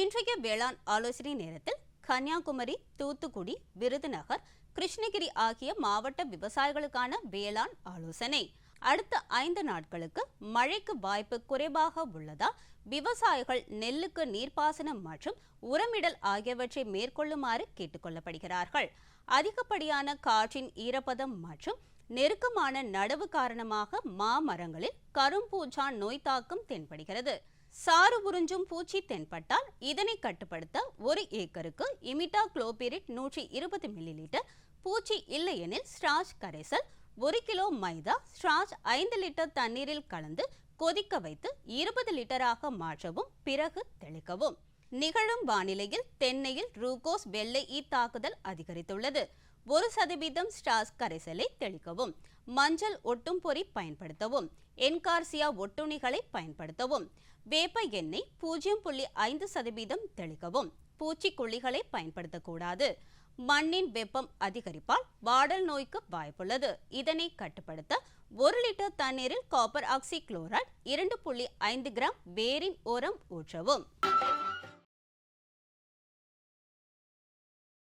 இன்றைய வேளாண் ஆலோசனை நேரத்தில் கன்னியாகுமரி தூத்துக்குடி விருதுநகர் கிருஷ்ணகிரி ஆகிய மாவட்ட விவசாயிகளுக்கான வேளாண் ஆலோசனை. அடுத்த ஐந்து நாட்களுக்கு மழைக்கு வாய்ப்பு குறைவாக உள்ளதால் விவசாயிகள் நெல்லுக்கு நீர்ப்பாசனம் மற்றும் உரமிடல் ஆகியவற்றை மேற்கொள்ளுமாறு கேட்டுக்கொள்ளப்படுகிறார்கள். அதிகப்படியான காற்றின் ஈரப்பதம் மற்றும் நெருக்கமான நடவு காரணமாக மாமரங்களில் கரும்பூச்சான் நோய் தாக்கம் தென்படுகிறது. சாறு உறிஞ்சும் பூச்சி தென்பட்டால் இதனை கட்டுப்படுத்த ஒரு ஏக்கருக்கு இமிட்டா குளோபிரிட் நூற்றி இருபது மில்லி லிட்டர் பூச்சி இல்லையெனில் ஸ்டார்ச் கரைசல் ஒரு கிலோ மைதா ஸ்டார்ச் ஐந்து லிட்டர் தண்ணீரில் கலந்து கொதிக்க வைத்து இருபது லிட்டராக மாற்றவும் பிறகு தெளிக்கவும். நிகழும் வானிலையில் தென்னையில் ரூகோஸ் வெள்ளை ஈ தாக்குதல் அதிகரித்துள்ளது. ஒரு சதவீதம் ஸ்டார்ச் கரைசலை தெளிக்கவும் மஞ்சள் ஒட்டும் பொறி பயன்படுத்தவும் என்கார்சியா ஒட்டுணிகளை பயன்படுத்தவும் வேப்ப எண்ணெய் பூஜ்ஜியம் புள்ளி ஐந்து சதவீதம் தெளிக்கவும் பூச்சிக்கொல்லிகளை பயன்படுத்தக்கூடாது. மண்ணின் வெப்பம் அதிகரிப்பால் வாடல் நோய்க்கு வாய்ப்புள்ளது. இதனை கட்டுப்படுத்த ஒரு லிட்டர் தண்ணீரில் காப்பர் ஆக்சி குளோரைட் இரண்டு புள்ளி ஐந்து கிராம் வேரின் உரம் ஊற்றவும்.